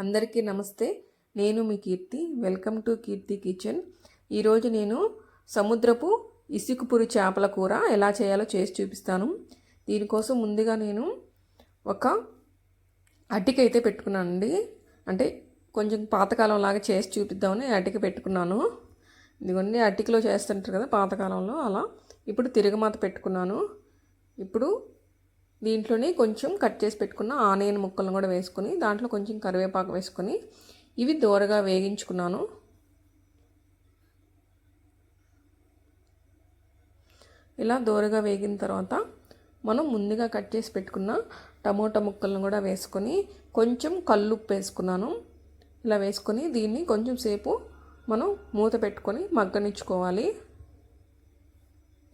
అందరికీ నమస్తే. నేను మీ Keerthi. Welcome to Keerthi kitchen. ఈరోజు నేను సముద్రపు ఇసుకుపురి చేపల కూర ఎలా చేయాలో చేసి చూపిస్తాను. దీనికోసం ముందుగా నేను ఒక అటిక అయితే పెట్టుకున్నానండి. అంటే కొంచెం పాతకాలం లాగా చేసి చూపిద్దామని అటిక పెట్టుకున్నాను. ఇదిగోండి అటికలో చేస్తుంటారు కదా పాతకాలంలో అలా. ఇప్పుడు తిరగమాత పెట్టుకున్నాను. ఇప్పుడు దీంట్లోనే కొంచెం కట్ చేసి పెట్టుకున్న ఆనియన్ ముక్కలను కూడా వేసుకొని దాంట్లో కొంచెం కరివేపాకు వేసుకొని ఇవి దూరగా వేగించుకున్నాను. ఇలా దూరగా వేగిన తర్వాత మనం ముందుగా కట్ చేసి పెట్టుకున్న టమోటా ముక్కలను కూడా వేసుకొని కొంచెం కల్లుప్పు వేసుకున్నాను. ఇలా వేసుకొని దీన్ని కొంచెం సేపు మనం మూత పెట్టుకొని మగ్గనిచ్చుకోవాలి.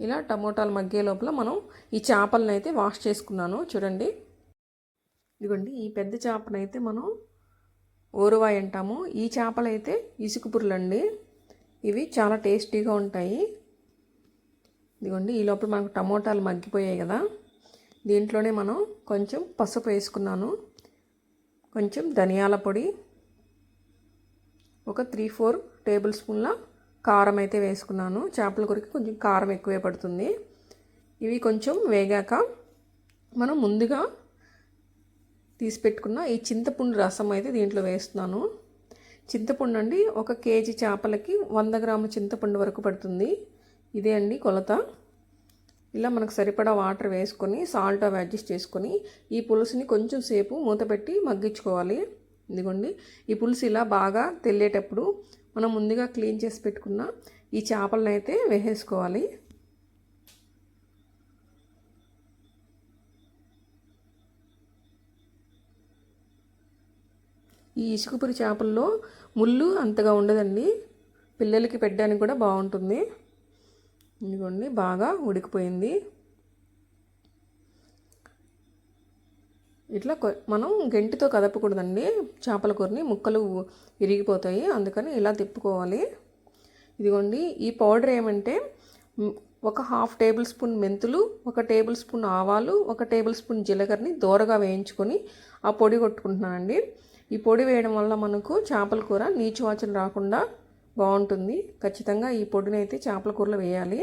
ఇలా టమోటాలు మగ్గే లోపల మనం ఈ చేపలను అయితే వాష్ చేసుకున్నాను. చూడండి. ఇదిగోండి ఈ పెద్ద చేపనైతే మనం ఓరువాయి అంటాము. ఈ చేపలు అయితే ఇసుకపురులండి ఇవి చాలా టేస్టీగా ఉంటాయి. ఇదిగోండి ఈ లోపల మనకు టమోటాలు మగ్గిపోయాయి కదా. దీంట్లోనే మనం కొంచెం పసుపు వేసుకున్నాను. కొంచెం ధనియాల పొడి. ఒక త్రీ ఫోర్ టేబుల్ స్పూన్ల కారం అయితే వేసుకున్నాను. చేపల కూరకి కొంచెం కారం ఎక్కువే పడుతుంది. ఇవి కొంచెం వేగాక మనం ముందుగా తీసి పెట్టుకున్న ఈ చింతపండు రసం అయితే దీంట్లో వేస్తున్నాను. చింతపండు అండి ఒక కేజీ చేపలకి వంద గ్రాముల చింతపండు వరకు పడుతుంది. ఇదే అండి కొలత. ఇలా మనకు సరిపడా వాటర్ వేసుకొని సాల్ట్ అవి అడ్జస్ట్ చేసుకొని ఈ పులుసుని కొంచెం సేపు మూత పెట్టి మగ్గించుకోవాలి. ఇదిగోండి ఈ పులుసు ఇలా బాగా తెల్లేటప్పుడు మనం ముందుగా క్లీన్ చేసి పెట్టుకున్న ఈ చేపలను అయితే వేసేసుకోవాలి. ఈ ఇసుకపురి చేపల్లో ముళ్ళు అంతగా ఉండదండి. పిల్లలకి పెట్టడానికి కూడా బాగుంటుంది. ఇదిగోండి బాగా ఉడికిపోయింది. ఇట్లా మనం గంటితో కదపకూడదండి. చేపల కూరని ముక్కలు విరిగిపోతాయి అందుకని ఇలా తిప్పుకోవాలి. ఇదిగోండి ఈ పౌడర్ ఏమంటే ఒక హాఫ్ టేబుల్ స్పూన్ మెంతులు ఒక టేబుల్ స్పూన్ ఆవాలు ఒక టేబుల్ స్పూన్ జీలకర్రని దోరగా వేయించుకొని ఆ పొడి కొట్టుకుంటున్నానండి. ఈ పొడి వేయడం వల్ల మనకు చేపల కూర నీచు వాచన రాకుండా బాగుంటుంది. ఖచ్చితంగా ఈ పొడిని అయితే చేపల కూరలో వేయాలి.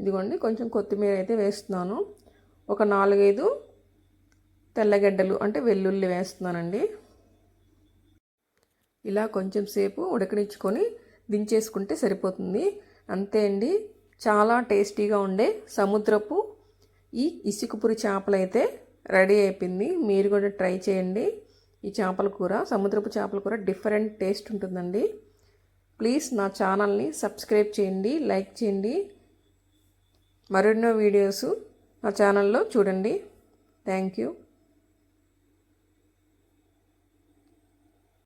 ఇదిగోండి కొంచెం కొత్తిమీర అయితే వేస్తున్నాను. ఒక నాలుగైదు తెల్లగడ్డలు అంటే వెల్లుల్లి వేస్తున్నానండి. ఇలా కొంచెం సేపు ఉడకనిచ్చుకొని దించేసుకుంటే సరిపోతుంది. అంతే అండి. చాలా టేస్టీగా ఉండే సముద్రపు ఈ ఇసుకపురి చేపలైతే రెడీ అయిపోయింది. మీరు కూడా ట్రై చేయండి. ఈ చేపల కూర సముద్రపు చేపల కూర డిఫరెంట్ టేస్ట్ ఉంటుందండి. ప్లీజ్ నా ఛానల్ని సబ్స్క్రైబ్ చేయండి లైక్ చేయండి. మరెన్నో వీడియోస్ నా ఛానల్లో చూడండి. Thank you.